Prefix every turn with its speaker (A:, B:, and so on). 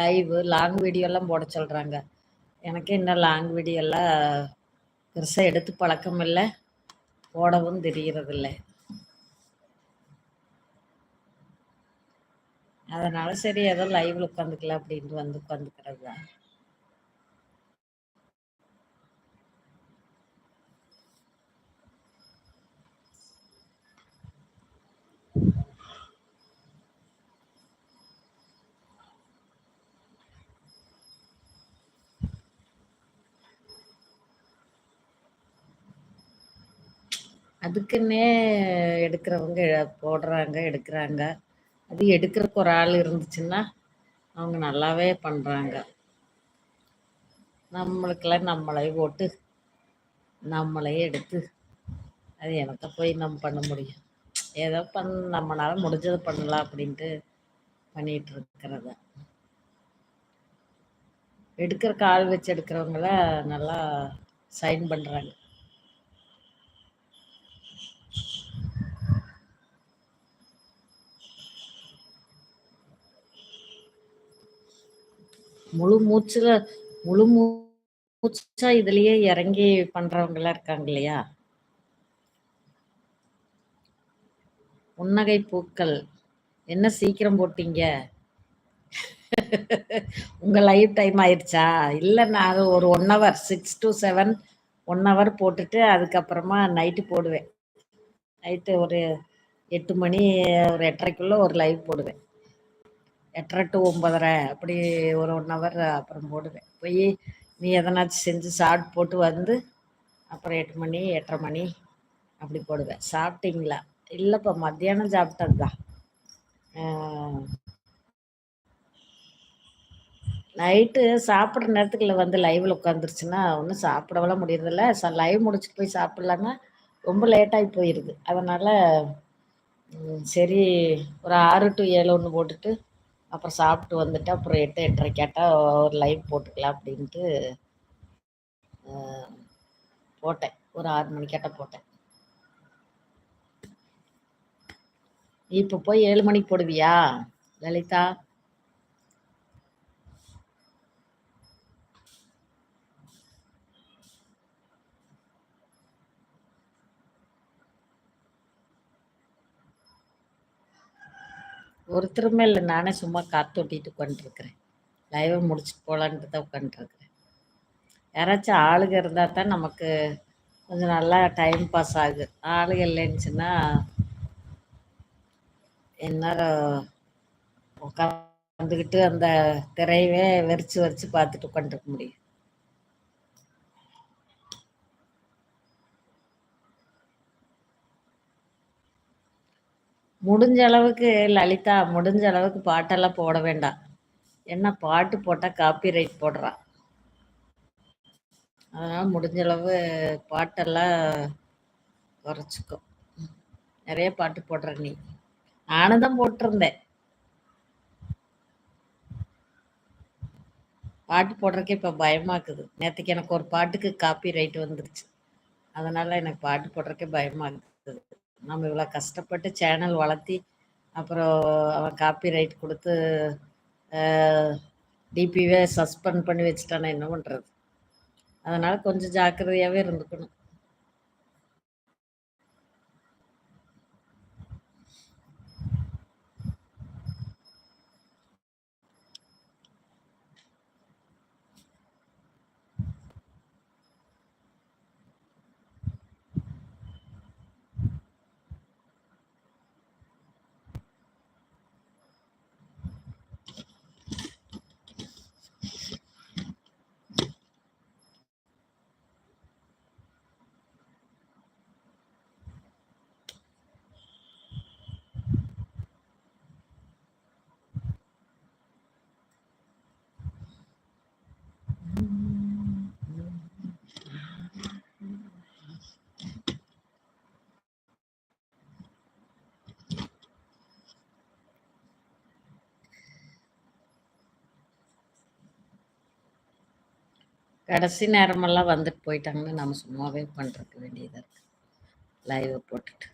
A: Live long வீடியோலாம் போட சொல்கிறாங்க எனக்கு இன்னும் லாங் வீடியோலாம் பெருசாக எடுத்து பழக்கம் இல்லை. போடவும் தெரியறதில்ல. அதனால் சரி ஏதோ லைவில் உட்காந்துக்கலாம் அப்படின்ட்டு வந்து உட்காந்துக்கிறது தான் அதுக்குன்னே எடுக்கிறவங்க போடுறாங்க எடுக்கிறாங்க. அது எடுக்கிறக்கு ஒரு ஆள் இருந்துச்சுன்னா அவங்க நல்லாவே பண்ணுறாங்க நம்மளுக்கெல்லாம் நம்மளே போட்டு நம்மளே எடுத்து. அது எனக்கு போய் நம்ம பண்ண முடியும். ஏதோ பண் நம்மளால முடிஞ்சது பண்ணலாம் அப்படின்ட்டு பண்ணிட்டு இருக்கிறத. எடுக்கிற கால் வச்சு எடுக்கிறவங்கள நல்லா சைன் பண்ணுறாங்க முழு மூச்சுல முழு மூச்சா இதுலயே இறங்கி பண்றவங்க எல்லாம் இருக்காங்க இல்லையா? புன்னகை பூக்கள். என்ன சீக்கிரம் போட்டீங்க? உங்க லைஃப் டைம் ஆயிடுச்சா? இல்லை நான் ஒரு one hour six to seven one hour போட்டுட்டு அதுக்கப்புறமா நைட்டு போடுவேன். நைட்டு ஒரு எட்டு மணி ஒரு எட்டரைக்குள்ள ஒரு லைவ் போடுவேன். எட்டரை டு ஒம்பதரை அப்படி ஒரு ஒன் ஹவர் அப்புறம் போடுவேன். போய் நீ எதனாச்சும் செஞ்சு சாப்பிட்டு போட்டு வந்து அப்புறம் எட்டு மணி எட்டரை மணி அப்படி போடுவேன். சாப்பிட்டீங்களா? இல்லைப்பா மத்தியானம் சாப்பிட்டது தான் நைட்டு சாப்பிட்ற நேரத்துக்குள்ள வந்து லைவில் உட்காந்துருச்சுன்னா ஒன்றும் சாப்பிடவெல்லாம் முடியறதில்ல. ச லைவ் முடிச்சுட்டு போய் சாப்பிட்லான்னா ரொம்ப லேட்டாகி போயிடுது அதனால் சரி ஒரு ஆறு டு ஏழு ஒன்று போட்டுட்டு அப்புறம் சாப்பிட்டு வந்துட்டு அப்புறம் எட்டு எட்டரை கேட்டால் ஒரு லைவ் போட்டுக்கலாம் அப்படின்ட்டு போட்டேன். ஒரு ஆறு மணி போட்டேன். இப்போ போய் ஏழு மணிக்கு போடுவியா லலிதா? ஒருத்தருமே இல்லை நானே சும்மா காத்தோட்டிட்டு உட்காந்துருக்குறேன் லைவை முடிச்சுட்டு போகலான்ட்டு தான் உட்காந்துருக்குறேன் யாராச்சும் ஆளுக இருந்தால் தான் நமக்கு கொஞ்சம் நல்லா டைம் பாஸ் ஆகுது. ஆளுக இல்லைன்னுச்சுன்னா எந்நேரம் உட்காந்துக்கிட்டு அந்த திரையவே வெறிச்சு வெறிச்சு பார்த்துட்டு உட்காந்துருக்க முடியும். முடிஞ்ச அளவுக்கு லலிதா முடிஞ்ச அளவுக்கு பாட்டெல்லாம் போட வேண்டாம். என்ன பாட்டு போட்டால் காப்பி ரைட் போடுறான் அதனால் முடிஞ்ச அளவு பாட்டெல்லாம் குறைச்சிக்கும் நிறைய பாட்டு போடுற நீ. நானும் தான் போட்டிருந்தேன். பாட்டு போடுறக்கே இப்போ பயமாக்குது. நேற்றுக்கு எனக்கு ஒரு பாட்டுக்கு காப்பி ரைட் வந்துருச்சு. அதனால் எனக்கு பாட்டு போடுறக்கே பயமாக்குது. நம்ம இவ்வளோ கஷ்டப்பட்டு சேனல் வளர்த்தி அப்புறம் அவன் காப்பி ரைட் கொடுத்து டிபிவே சஸ்பெண்ட் பண்ணி வச்சுட்டானா என்ன பண்ணுறது அதனால் கொஞ்சம் ஜாக்கிரதையாகவே இருந்துக்கணும். கடைசி நேரமெல்லாம் வந்துட்டு போயிட்டாங்கன்னு நம்ம சும்மாவே பண்ணுறதுக்கு வேண்டியதாக இருக்குது லைவை போட்டுட்டு.